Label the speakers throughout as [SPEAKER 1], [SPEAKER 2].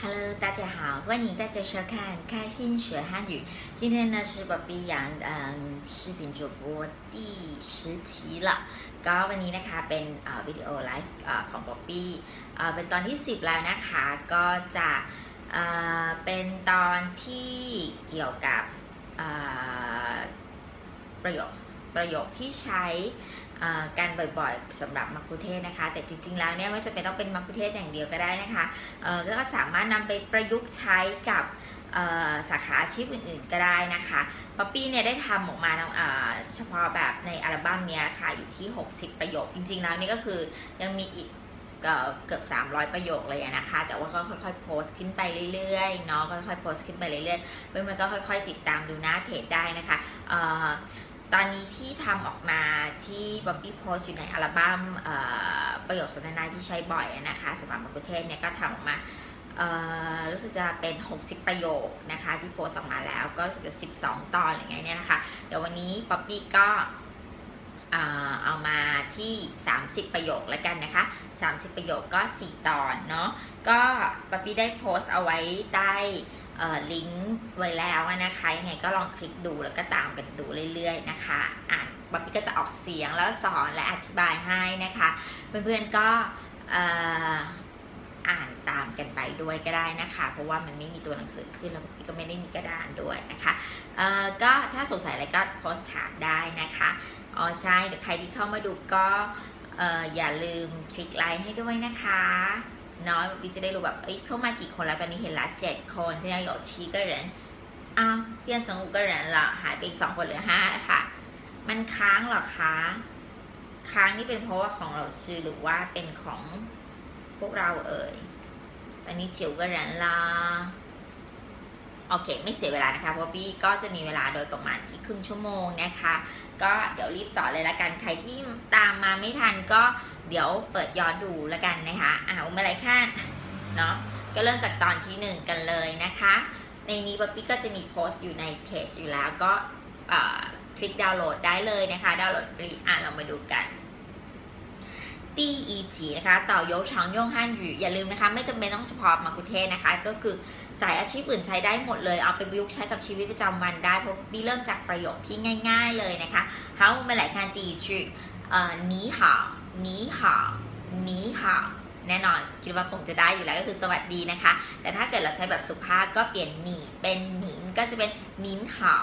[SPEAKER 1] Hello，大家好，欢迎大家收看《开心学汉语》。今天呢是 Bobby 杨嗯视频主播第十期了ก็วันนี้นะคะเป็นวิดีโอไลฟ์ของ Bobby เป็นตอนที่ 10 แล้วนะคะก็จะเป็นตอนที่เกี่ยวกับประโยคประโยคที่ใช้ การบ่อยๆสำหรับมักคุเทศนะคะ แต่จริงๆ แล้วเนี่ยไม่จะเป็นต้องเป็นมักคุเทศอย่างเดียวก็ได้นะคะก็สามารถนำไปประยุกต์ใช้กับสาขาอาชีพอื่นๆก็ได้นะคะป๊อปปี้เนี่ยได้ทำออกมาเฉพาะแบบในอัลบั้มนี้ค่ะอยู่ที่ 60 ประโยค จริงๆ แล้วนี่ก็คือยังมีอีกเกือบ 300 ประโยคเลยนะคะ แต่ว่าก็ค่อยๆโพสต์ขึ้นไปเรื่อยๆเนาะค่อยๆโพสต์ขึ้นไปเรื่อยๆเพื่อนๆก็ค่อยๆติดตามดูหน้าเพจได้นะคะ ตอนนี้ที่ทำออกมาที่บ๊อบบี้โพสอยู่ในอัลบั้มประโยคสนทนาที่ใช้บ่อยนะคะสำหรับมะกุเทศเนี่ยก็ทำออกมารู้สึกจะเป็น 60 ประโยคนะคะที่โพสออกมาแล้วก็รู้สึกจะ12 ตอนอะไรเงี้ยเนี่ยนะคะ เดี๋ยววันนี้ป๊อบบี้ก็เอามาที่ 30 ประโยคแล้วกันนะคะ 30 ประโยคก็ 4 ตอนเนาะก็ป๊อบบี้ได้โพสต์เอาไว้ใต้ ลิงก์ไว้แล้วนะคะยังไงก็ลองคลิกดูแล้วก็ตามกันดูเรื่อยๆนะคะอ่านบ๊อบบี้ก็จะออกเสียงแล้วสอนและอธิบายให้นะคะ เพื่อนๆก็อ่านตามกันไปด้วยก็ได้นะคะ เพราะว่ามันไม่มีตัวหนังสือขึ้นแล้วพี่ก็ไม่ได้มีกระดานด้วยนะคะก็ถ้าสงสัยอะไรก็โพสต์ถามได้นะคะอ๋อใช่เดี๋ยวใครที่เข้ามาดูก็อย่าลืมคลิกไลค์ให้ด้วยนะคะ เนาะวิจะได้รู้แบบเอ้ยเข้ามากี่คนแล้วตอนนี้เห็นละเจ็ดคน现在有七个人อ้าว变成五个人了หายไปอีกสองคนเหลือห้าค่ะ มันค้างหรอคะ ค้างนี่เป็นเพราะว่าของเราซื้อหรือว่าเป็นของพวกเราเอ่ยตอนนี้เฉียวกระรันลา โอเค ไม่เสียเวลานะคะเพราะพี่ก็จะมีเวลาโดยประมาณที่ครึ่งชั่วโมงนะคะ ก็เดี๋ยวรีบสอนเลยละกันใครที่ตามมาไม่ทันก็เดี๋ยวเปิดย้อนดูละกันนะคะอ่าอุมาไรค่าเนาะก็เริ่มจากตอนที่หนึ่งกันเลยนะคะ ในนี้ป๊อปปี้ก็จะมีโพสต์อยู่ในเพจอยู่แล้วก็คลิกดาวน์โหลดได้เลยนะคะ ดาวน์โหลดฟรี อ่าเรามาดูกัน ตีอีจีนะคะต่อโยชางย่งฮั่นหยูอย่าลืมนะคะ ไม่จำเป็นต้องเฉพาะมากุเทศนะคะ ก็คือสายอาชีพอื่นใช้ได้หมดเลย เอาไปประยุกต์ใช้กับชีวิตประจำวันได้เพราะบีเริ่มจากประโยคที่ง่าย ๆเลยนะคะเฮามาหลายคันตีจือเอ่อนีหานีหานีหาแน่นอนคิดว่าคงจะได้อยู่แล้วก็คือสวัสดีนะคะ แต่ถ้าเกิดเราใช้แบบสุภาพก็เปลี่ยนหนีเป็นหนินก็จะเป็นนินหา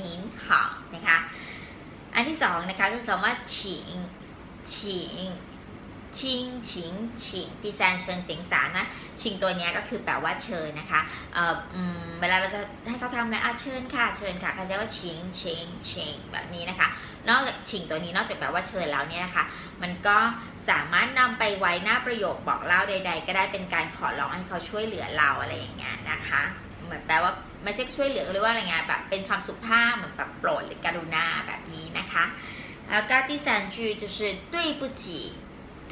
[SPEAKER 1] นินหานะคะ อันที่สองนะคะคือคำว่าฉิงฉิง ชิงชิงชิงที่แซนเชิงเสียงสารนะชิงตัวนี้ก็คือแปลว่าเชิญนะคะเอ่อเวลาเราจะให้เขาทำอะไรอ่ะเชิญค่ะเชิญค่ะเขาใช้ว่าชิงชิงชิงแบบนี้นะคะ นอกจากชิงตัวนี้นอกจากแปลว่าเชิญแล้วเนี่ยนะคะ มันก็สามารถนำไปไว้หน้าประโยคบอกเล่าใด ๆ ก็ได้เป็นการขอร้องให้เขาช่วยเหลือเราอะไรอย่างเงี้ยนะคะ เหมือนแปลว่าไม่ใช่ช่วยเหลือหรือว่าอะไรเงี้ยแบบเป็นคำสุภาพเหมือนแบบโปรดหรือกรุณาแบบนี้นะคะแล้วก็ที่สาม句就是对不起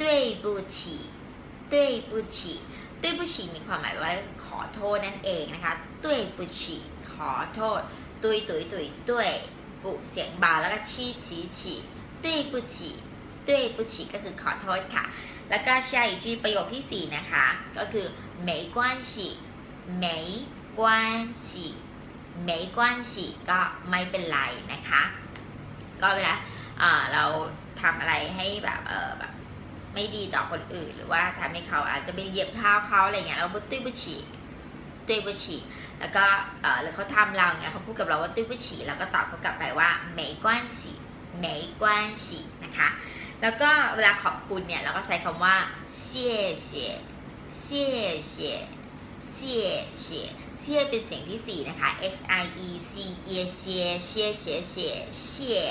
[SPEAKER 1] 对不起对不起对不起มีความหมายว่าขอโทษนั่นเองนะคะ对不起ขอโทษ对对对对บุเสียงเบาแล้วก็ชี้ชี้ชี้对不起对不起ก็คือขอโทษค่ะ แล้วก็下一句ประโยคที่สี่นะคะ ก็คือ没关系没关系没关系ก็ไม่เป็นไรนะคะ ก็เวลาเราทำอะไรให้แบบเออแบบ ไม่ดีต่อคนอื่น หรือว่าทำให้เขาอาจจะไปเหยียบเท้าเขาอะไรเงี้ยเราตุ้ยบุชีตุ้ยบุชีแล้วก็เออแล้วเขาทำเราเงี้ยเขาพูดกับเราว่าตุ้ยบุชีเราก็ตอบเขากลับไปว่าไม่กวนฉีไม่กวนฉีนะคะ แล้วก็เวลาขอบคุณเนี่ยเราก็ใช้คำว่าเสียเสียเสียเสียเสียเสียเสียเป็นเสียงที่สี่นะคะ x i e c e เสียเสียเสียเสียเสีย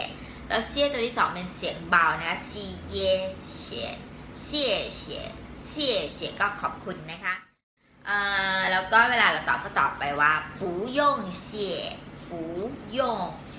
[SPEAKER 1] แล้วเสียตัวที่สองเป็นเสียงเบานะคะ c e เสีย เชี่ยเเชี่ยเก็ขอบคุณนะคะเอ่อแล้วก็เวลาเราตอบก็ตอบไปว่า不用谢不用谢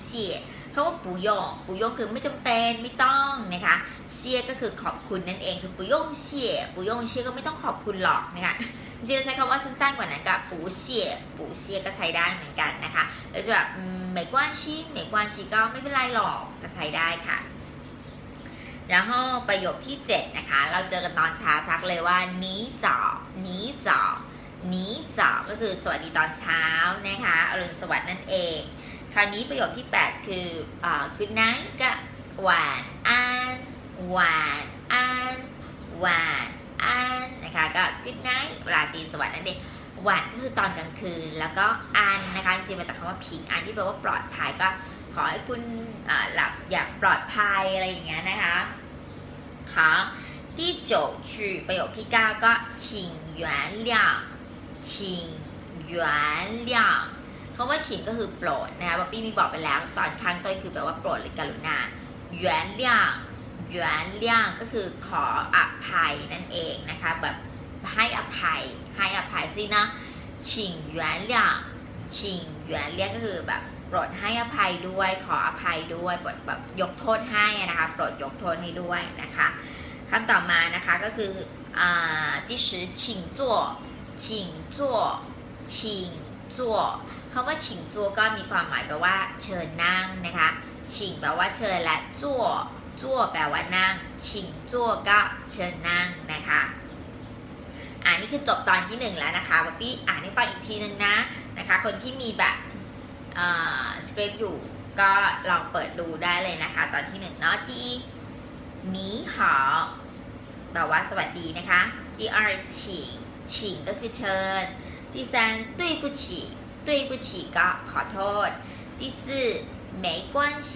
[SPEAKER 1] เขคำว่าปูยงปูยคือไม่จำเป็นไม่ต้องนะคะเชียก็คือขอบคุณนั่นเองคือ不用谢不用谢ก็ไม่ต้องขอบคุณหรอกนะคะจริงๆใช้คำว่าสั้นๆกว่านั้นก็ปูเชี่ยปูเชี่ยก็ใช้ได้เหมือนกันนะคะแล้วจะแบบไม่กวนชีไม่กวนชีก็ไม่เป็นไรหรอกก็ใช้ได้ค่ะ แล้วประโยคที่7นะคะ เราเจอกันตอนเช้าทักเลยว่านี้จ่อนี้จ่อหนีจ่อก็คือสวัสดีตอนเช้านะคะอรุณสวัสดิ์นั่นเอง คราวนี้ประโยคที่ 8 คืออ good night ก็หวานอันหวานอันหวานอันนะคะก็ good night ราตรีสวัสดิ์นั่นเองหวานก็คือตอนกลางคืน แล้วก็อันนะคะจริงมาจากคำว่าผิงอันที่แปลว่าปลอดภัยก็ขอให้คุณหลับอย่างปลอดภัยอะไรอย่างเงี้ยนะคะ 好ที่โจ句ประโยคที่ 9 ก็请原谅请原谅คำว่าฉิงก็คือโปรดนะคะป๊อปปี้มีบอกไปแล้ว ตอนข้างต้นคือแปลว่าโปรดหรือกรุณาหยวนเลี่ยงหยวนเลี่ยงก็คือขออภัยนั่นเองนะคะแบบให้อภัยให้อภัยสินะฉิงหยวนเลี่ยงฉิงหยวนเลี่ยงก็คือแบบ โปรดให้อภัยด้วยขออภัยด้วยโปรดแบบยกโทษให้นะคะโปรดยกโทษให้ด้วยนะคะคำต่อมานะคะก็คืออ่าที่十请坐请坐请坐คำว่าฉิงจัวก็มีความหมายแปลว่าเชิญนั่งนะคะฉิงแปลว่าเชิญและจั่วจั่วแปลว่านั่งฉิงจั่วก็เชิญนั่งนะคะอ่านี่คือจบตอนที่หนึ่งแล้วนะคะป๊อปปี้อ่านให้ฟังอีกทีนึงนะนะคะ คนที่มีแบบ สคริปต์อยู่ก็ลองเปิดดูได้เลยนะคะ ตอนที่หนึ่งเนาะที่หนีหอแปลว่าสวัสดีนะคะที่二ฉิงฉิงก็คือเชิญที่三对不起对不起ก็ขอโทษ第四没关系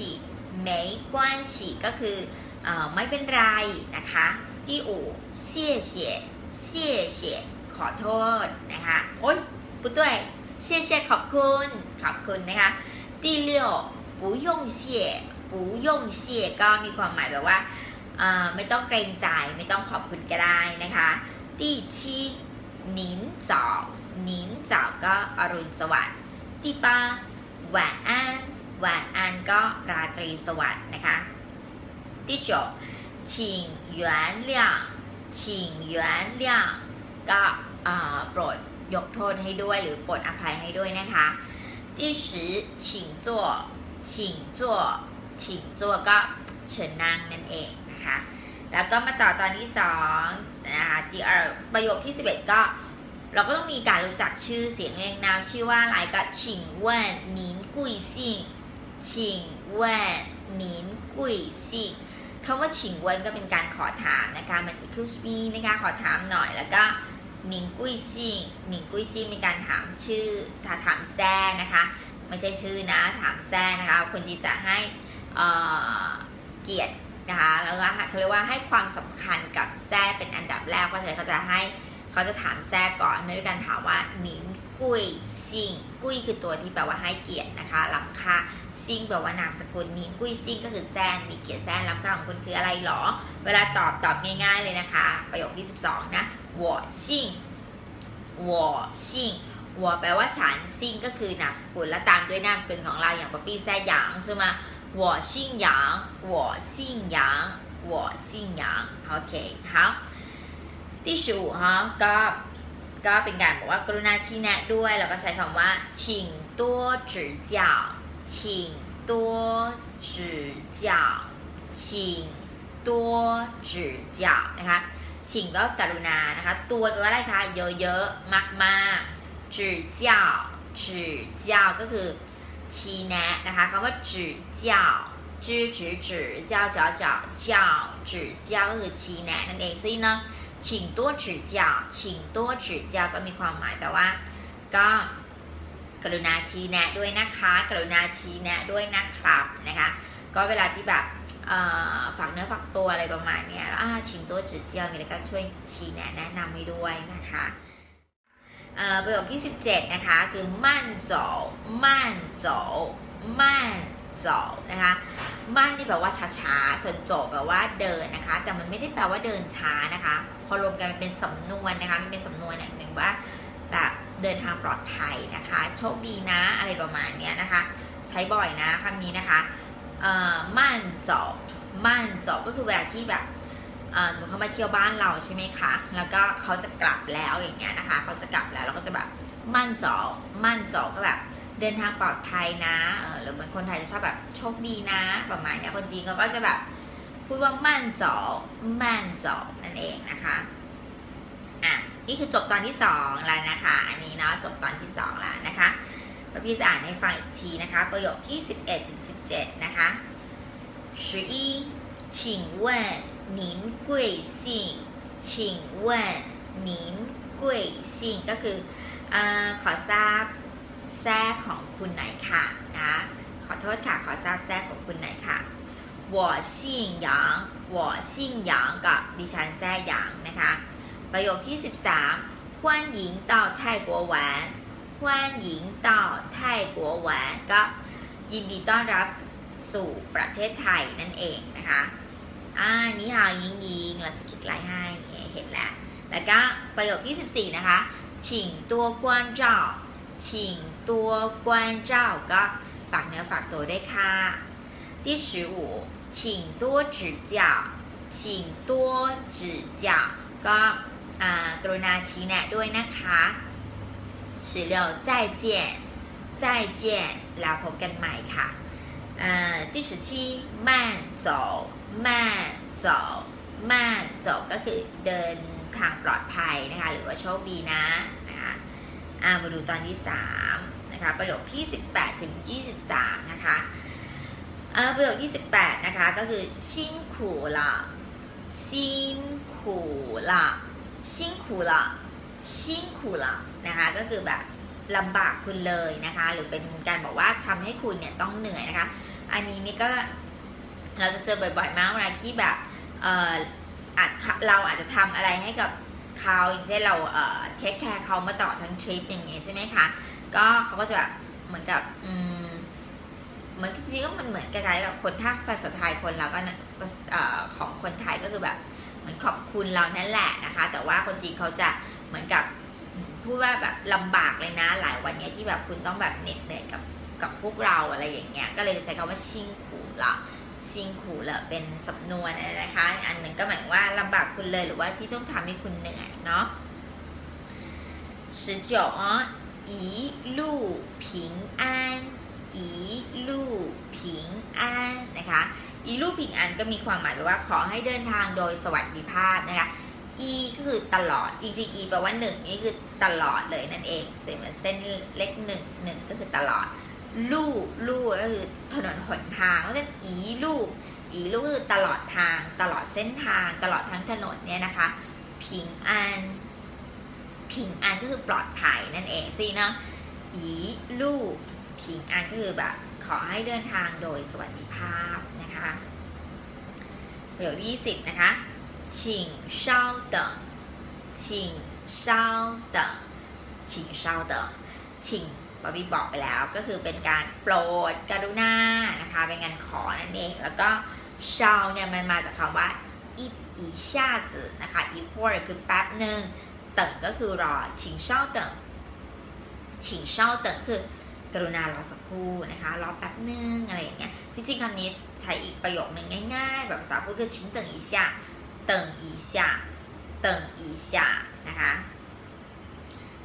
[SPEAKER 1] 没关系ก็คือเออไม่เป็นไรนะคะ第五谢谢谢谢ขอโทษนะคะโอ๊ย不对 谢谢ขอบคุณขอบคุณนะคะ第六不用谢不用谢ก็มีความหมายแบบว่าเอ่อไม่ต้องเกรงใจไม่ต้องขอบคุณก็ได้นะคะ第七您早您早ก็อรุณสวัสดิ์ที่ป้าหวานอันหวานอันก็ราตรีสวัสดิ์นะคะที่จบ请原谅请原谅ก็โปรด ยกโทษให้ด้วยหรือโปรดอภัยให้ด้วยนะคะที่十请坐请坐请坐ก็เชิญนั่งนั่นเองนะคะแล้วก็มาต่อตอนที่สองนะคะที่ประโยคที่ 11 ก็เราก็ต้องมีการรู้จักชื่อเสียงเรียงนามชื่อว่าอะไรก็ชิงเว่นนินกุยซิงชิงเว่นนินกุยซิงคำว่าชิงเว่นก็เป็นการขอถามนะคะมัน excuse me นะคะขอถามหน่อยแล้วก็ หนิงกุยซี่หนิงกุยซี่มีการถามชื่อถ้าถามแซ่นะคะ ไม่ใช่ชื่อนะถามแซ่นะคะ คนจีจะให้เกียรตินะคะแล้วก็เขาเรียกว่าให้ความสำคัญกับแซ่เป็นอันดับแรกเพราะฉะนั้นเขาจะให้เขาจะถามแซ่ก่อนด้วยการถามว่าหนิง กุยซิงกุยคือตัวที่แปลว่าให้เกียรตินะคะล้ำค่าซิงแปลว่านามสกุลหนินกุยซิงก็คือแซนมีเกียรติแซนล้ำค่าของคุณคืออะไรหรอ เวลาตอบตอบง่ายๆเลยนะคะ ประโยคที่ 12 นะ我姓我姓我แปลว่าฉันซิงก็คือนามสกุลและตามด้วยนามสกุลของเราอย่างป๊อปปี้แซ่หยางใช่ไหม我姓杨我姓杨我姓杨โอเค好ที่ชูฮะก็ ก็เป็นการบอกว่ากรุณาชี้แนะด้วย แล้วก็ใช้คำว่าชิงตัวจื่อเจ้าชิงตัวจื่อเจ้าชิงตัวจื่อเจ้านะคะชิงก็กรุณานะคะ ตัวแปลว่าอะไรคะ เยอะๆ มากๆจื่อเจ้าจื่อเจ้าก็คือชี้แนะนะคะคำว่าจื่อเจ้าจื่อจื่อจื่อเจ้าเจ้าเจ้าเจ้าจื่อเจ้าก็คือชี้แนะนั่นเองซึ่งเนาะ ชิงตัวจื่อจาชิงตัวจื่อจาก็มีความหมายแต่ว่า ก็กรุณาชี้แนะด้วยนะคะ กรุณาชี้แนะด้วยนะครับนะคะ ก็เวลาที่แบบฝากเนื้อฝากตัวอะไรประมาณนี้แล้วชิงตัวจื่อเจ้ามีอะไรก็ช่วยชี้แนะแนะนำให้ด้วยนะคะประโยคที่ 17 นะคะ คือมั่นโจมั่นโจมั่น โจนะคะมั่นนี่แปลว่าช้าๆส่วนโจแปลว่าเดินนะคะ แต่มันไม่ได้แปลว่าเดินช้านะคะ พอรวมกันมันเป็นสำนวนนะคะมันเป็นสำนวนอย่างหนึ่งว่าแบบเดินทางปลอดภัยนะคะ โชคดีนะอะไรประมาณนี้นะคะ ใช้บ่อยนะคำนี้นะคะมั่นโจมั่นโจก็คือเวลาที่แบบสมมติเขามาเที่ยวบ้านเราใช่ไหมคะ แล้วก็เขาจะกลับแล้วอย่างเงี้ยนะคะ เขาจะกลับแล้วเราก็จะแบบมั่นจอมั่นจอก็แบบ เดินทางปลอดภัยนะเออหรือเหมือนคนไทยจะชอบแบบโชคดีนะ ประมาณนี้คนจีนเขาก็จะแบบพูดว่ามั่นจอมั่นจอนั่นเองนะคะ อ่ะ นี่คือจบตอนที่สองแล้วนะคะ อันนี้เนาะจบตอนที่สองแล้วนะคะพี่จะอ่านให้ฟังอีกทีนะคะ ประโยคที่ 11ถึง17 นะคะ十一请问您贵姓请问您贵姓ก็คืออขอทราบ แท้ของคุณไหนค่ะนะขอโทษค่ะ ขอทราบแท้ของคุณไหนค่ะ我姓杨我姓杨กับดิฉันแท้หยางนะคะ ประโยคที่ 13欢迎到泰国玩欢迎到泰国玩ก็ยินดีต้อนรับสู่ประเทศไทยนั่นเองนะคะอ่านี่ฮาวยิงยิงเราสกิดไลน์ให้เห็นแล้ว แล้วก็ประโยคที่ 14 นะคะ请多关照请 多关照ก็ฝากเนื้อฝากตัวได้ค่ะที่15请多指教请多指教ก็กรุณาชี้แนะด้วยนะคะ十六再见再见แล้วพบกันใหม่ค่ะ第十七慢走慢走慢走ก็คือเดินทางปลอดภัยนะคะ หรือว่าโชคดีนะนะคะมาดูตอนที่3 คะประโยคที่ 18 ถึง 23 นะคะประโยคที่ 18 นะคะก็คือชินขู่ละชินขู่ละชินขู่ละชินขู่ละนะคะก็คือแบบลำบากคุณเลยนะคะ หรือเป็นการบอกว่าทำให้คุณเนี่ยต้องเหนื่อยนะคะ อันนี้นี่ก็เราจะเจอบ่อยๆมากเวลาที่แบบเอออาจเราอาจจะทำอะไรให้กับเขาอย่างเช่นเราเอ่อเทคแคร์เขามาต่อทั้งทริปอย่างเงี้ยใช่ไหมคะ ก็เขาก็จะแบบเหมือนกับอืมเหมือนจริงๆก็มันเหมือนคล้ายๆกับคนถ้าภาษาไทยคนเราก็เอ่อของคนไทยก็คือแบบเหมือนขอบคุณเรานั่นแหละนะคะ แต่ว่าคนจีนเขาจะเหมือนกับพูดว่าแบบลำบากเลยนะ หลายวันเนี้ยที่แบบคุณต้องแบบเหน็ดเหนื่อยกับกับพวกเราอะไรอย่างเงี้ยก็เลยจะใช้คำว่าชิงขู่ละชิงขู่ละเป็นสำนวนนะคะ อันหนึ่งก็หมายว่าลำบากคุณเลยหรือว่าที่ต้องทำให้คุณเหนื่อยเนาะ十九อ๋อ 一路平安一路平安นะคะ一路平安ก็มีความหมายว่าขอให้เดินทางโดยสวัสดิภาพนะคะ e ก็คือตลอด จริงๆ e แปลว่าหนึ่งนี่คือตลอดเลยนั่นเองเส้นเส้นเล็กหนึ่งหนึ่งก็คือตลอด ลู่ลู่ก็คือถนนหนทางเพราะฉะนั้นอีลู่อีลู่คือตลอดทาง ตลอดเส้นทาง ตลอดทั้งถนนเนี่ยนะคะผิงอัน ผิงอันก็คือปลอดภัยนั่นเองสิเนาะอีลู่ผิงอันก็คือแบบขอให้เดินทางโดยสวัสดิภาพนะคะประโยคที่20นะคะชิงเซาเต๋อชิงเซาเต๋อชิงเซาเต๋อชิงบอบบี้บอกไปแล้วก็คือเป็นการโปรดกรุณานะคะ เป็นการขอนั่นเอง แล้วก็เซาเนี่ยมันมาจากคำว่าอีอีชาจืนะคะอีพวอคือแป๊บหนึ่ง เติ่งก็คือรอชิงเช่าเติ่งชิงเช่าเติ่งคือกรุณารอสักครู่นะคะรอแป๊บนึงอะไรอย่างเงี้ยจริงๆคำนี้ใช้อีกประโยคหนึ่งง่ายๆ แบบภาษาพูดคือชิงเติ่งอีช่าเติ่งอีช่าเติ่งอีเช่านะคะ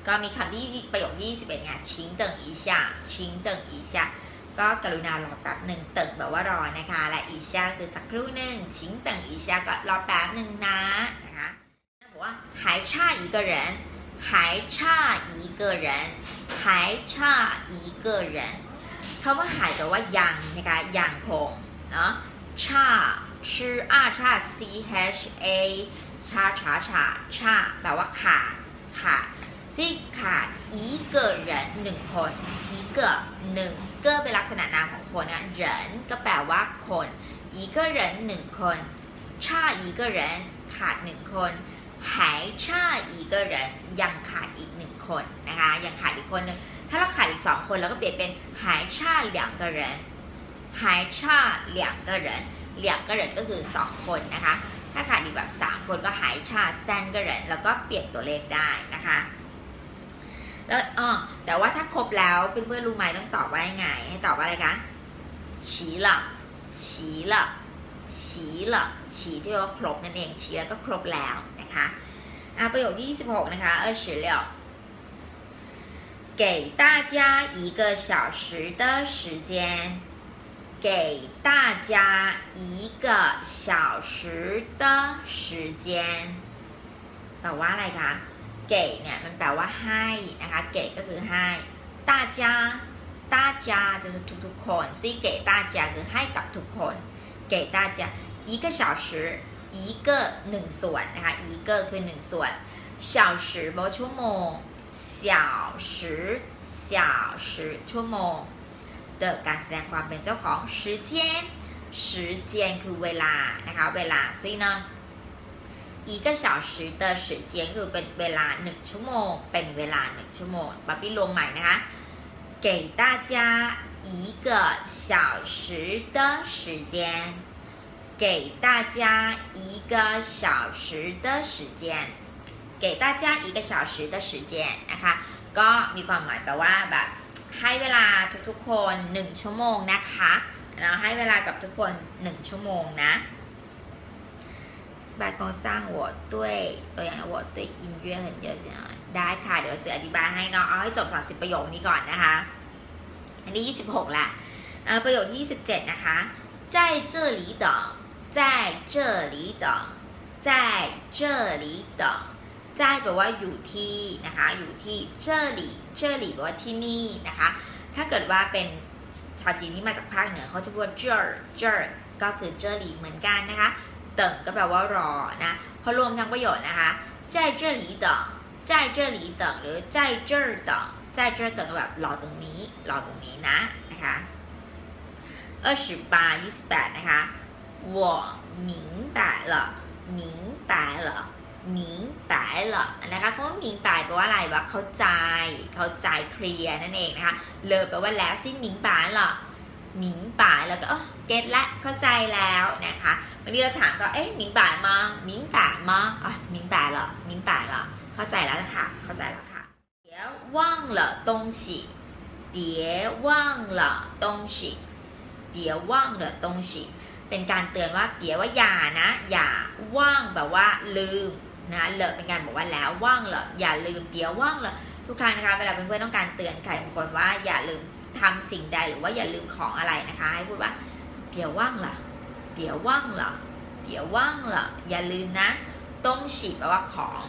[SPEAKER 1] ก็มีคำที่ประโยคที่สิบเนี่ยชิงเติ่งอีเช่าชิงเติ่งอีเช่าก็กรุณารอแป๊บหนึ่งเติ่งแบบว่ารอนะคะ และอีเช่าคือสักครู่หนึ่งชิงเติ่งอีเช่าก็รอแป๊บหนึ่งนะนะคะ ว่า还差一个人还差一个人还差一个人คำว่าหายแปลว่ายังนะคะยังคงเนาะ差ชื่ออาชา C H A ชาชาชาชาแปลว่าขาดขาดซี่ขาดอีเกิเหรินหนึ่งคนอีเกิหนึ่งเกิเป็นลักษณะนามของคนนะเหรินก็แปลว่าคนอีเกิเหรินหนึ่งคนชาอีเกิเหรินขาดหนึ่งคน 还差一个人ยังขาดอีกหนึ่งคนนะคะยังขาดอีกคนหนึ่งถ้าเราขาดอีกสองคนเราก็เปลี่ยนเป็น还差两个人还差两个人两个人ก็คือสองคนนะคะ ถ้าขาดอีกแบบสามคนก็还差三个人แล้วก็เปลี่ยนตัวเลขได้นะคะแล้วอ๋อแต่ว่าถ้าครบแล้วเพื่อนๆรู้ไหมต้องตอบว่ายังไง ให้ตอบว่าอะไรคะฉีหลฉีหล ฉีละฉีที่ว่าครบนั่นเองฉีแล้วก็ครบแล้วนะคะอ่าประโยคที่26นะคะ二十六给大家一个小时的时间给大家一个小时的时间แปลว่าอะไรคะ เก๋เนี่ยมันแปลว่าให้นะคะเก๋ก็คือให้大家大家จะคือทุกๆคนซี่เก๋大家คือให้กับทุกคน เก๋大家一个小时一个หนึ่งส่วนนะคะ一个คือหนึ่งส่วน小时แปลว่าชั่วโมง小时小时ชั่วโมงเดการแสดงความเป็นเจ้าของ时间时间คือเวลานะคะเวลา所以呢一个小时的时间คือเป็นเวลาหนึ่งชั่วโมง เป็นเวลาหนึ่งชั่วโมงบับบี้ลงใหม่นะคะ 给大家一个小时的时间给大家一个小时的时间给大家一个小时的时间นะคะก็มีความหมายแปลว่าแบบให้เวลาทุกๆคนหนึ่งชั่วโมงนะคะเราให้เวลากับทุกคนหนึ่งชั่วโมงนะบายกองสร้าง我对ตัวอย่าง我对音乐很热情 ได้ค่ะ เดี๋ยวเสืออธิบายให้เนาะเอาให้จบ 30 ประโยคนี้ก่อนนะคะ อันนี้ 26ละประโยคที่27นะคะ在这里等在这里等在这里等在แปลว่าอยู่ที่นะคะ อยู่ที่เจอหลีเจอหลีแปลว่าที่นี่นะคะ ถ้าเกิดว่าเป็นชาวจีนที่มาจากภาคเหนือเขาจะพูดเจอเจอก็คือเจอหลีเหมือนกันนะคะเติ่งก็แปลว่ารอนะพอรวมทั้งประโยชน์นะคะ在这里等 在这里等หรือ在这儿等在这儿等ก็แบบรอตรงนี้รอตรงนี้นะนะคะ二十八ยี่สิบแปดนะคะ我明白了明白了明白了นะคะเขาว่า明白แปลว่าอะไรวะเข้าใจ เข้าใจเคลียร์นั่นเองนะคะเลยแปลว่าแล้วซิ明白了明白แล้วก็เออเก็ตและเข้าใจแล้วนะคะวันนี้เราถามก็เอ๊ะ明白吗明白吗อ่ะ明白了明白了เ เข้าใจแล้วค่ะ เข้าใจแล้วค่ะเดี๋ยวว่างเหร东西รงสิเดี๋ยว่างเหรอตรงลี่ยว่างเหรอตเป็นการเตือนว่าเดี๋ยว่าอย่านะ อย่าว่างแบบว่าลืมนะเลอะเป็นการบอกว่าแล้วว่างเหรออย่าลืมเดี๋ยวว่างเหรอทุกครั้งนะคะเวลาเพื่อนๆต้องการเตือนใครบางคนว่าอย่าลืมทำสิ่งใดหรือว่าอย่าลืมของอะไรนะคะให้พูดว่าเดี๋ยวว่างเหรอเดี๋ยว่างเหรอเดี๋ยว่างเหรออย่าลืมนะ ต้องฉีแปลว่าของ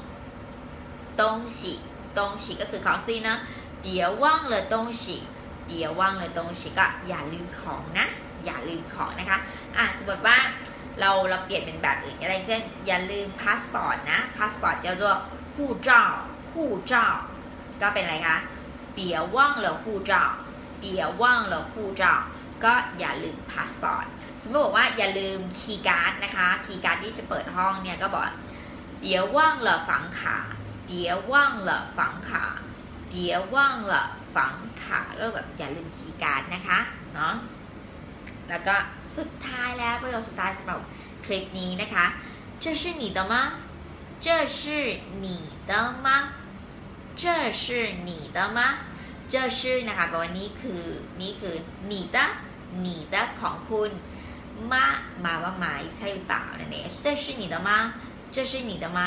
[SPEAKER 1] ต้องฉีต้องฉีก็คือของซีนะเปียว่างเลยต้องฉีเปียว่างเลยต้องฉีก็อย่าลืมของนะ อย่าลืมของนะคะ อ่ะสมมติว่าเราเราเปลี่ยนเป็นแบบอื่นก็ได้เช่น อย่าลืมพาสปอร์ตนะพาสปอร์ต叫做护照护照ก็เป็นอะไรคะ别忘了护照别忘了护照ก็อย่าลืมพาสปอร์ตสมมติบอกว่าอย่าลืมคีย์การ์ดนะคะคีย์การ์ดที่จะเปิดห้องเนี่ยก็บอก别忘了房卡 别忘了房卡别忘了房卡ก็แบบอย่าลืมคีย์การ์ดนะคะเนาะแล้วก็สุดท้ายแล้วประโยคสุดท้ายสำหรับคลิปนี้นะคะ这是你的吗这是你的吗这是你的吗这是นะคะแปลว่านี่คือนี่คือ你的你的ของคุณมามาว่าหมายใช่หรือเปล่านั่นเอง这是你的吗这是你的吗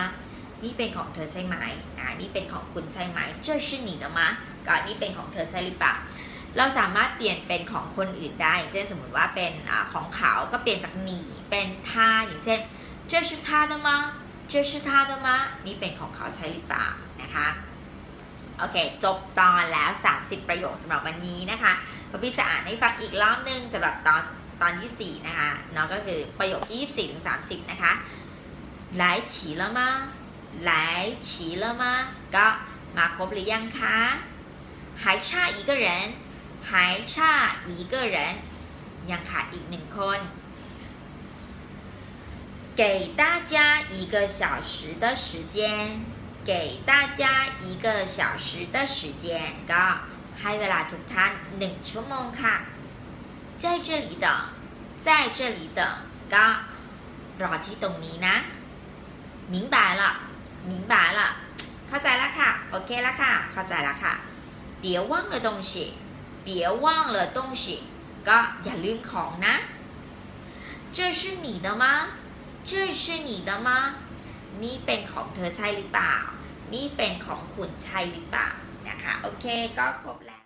[SPEAKER 1] นี่เป็นของเธอใช่ไหมอ่านี่เป็นของคุณใช่ไหม这是你的吗ก็นี่เป็นของเธอใช่หรือเปล่าเราสามารถเปลี่ยนเป็นของคนอื่นได้เช่นสมมติว่าเป็นอของเขาก็เปลี่ยนจากหนีเป็นท่าอย่างเช่น这是他的吗这是他的吗นี่เป็นของเขาใช่หรือเปล่านะคะโอเค จบตอนแล้ว 30 ประโยคสำหรับวันนี้นะคะพพี่จะอ่านให้ฟังอีกรอบนึงสำหรับตอนตอนที่ 4 นะคะเนาะก็คือประโยคที่ 24ถึง30 นะคะ来齐了吗 来齐了吗？高马可布里央卡，还差一个人，还差一个人，央卡一名坤。给大家一个小时的时间，给大家一个小时的时间，哥，还有拉图他冷秋梦卡，在这里等，在这里等，哥，老提懂你呢，明白了。明白了เข้าใจแล้วค่ะโอเคแล้วค่ะเข้าใจแล้วค่ะ别忘了东西别忘了东西ก็อย่าลืมของนะ这是你的吗这是你的吗นี่เป็นของเธอใช่หรือเปล่า นี่เป็นของคุณใช่หรือเปล่านะคะ โอเคก็ครบแล้ว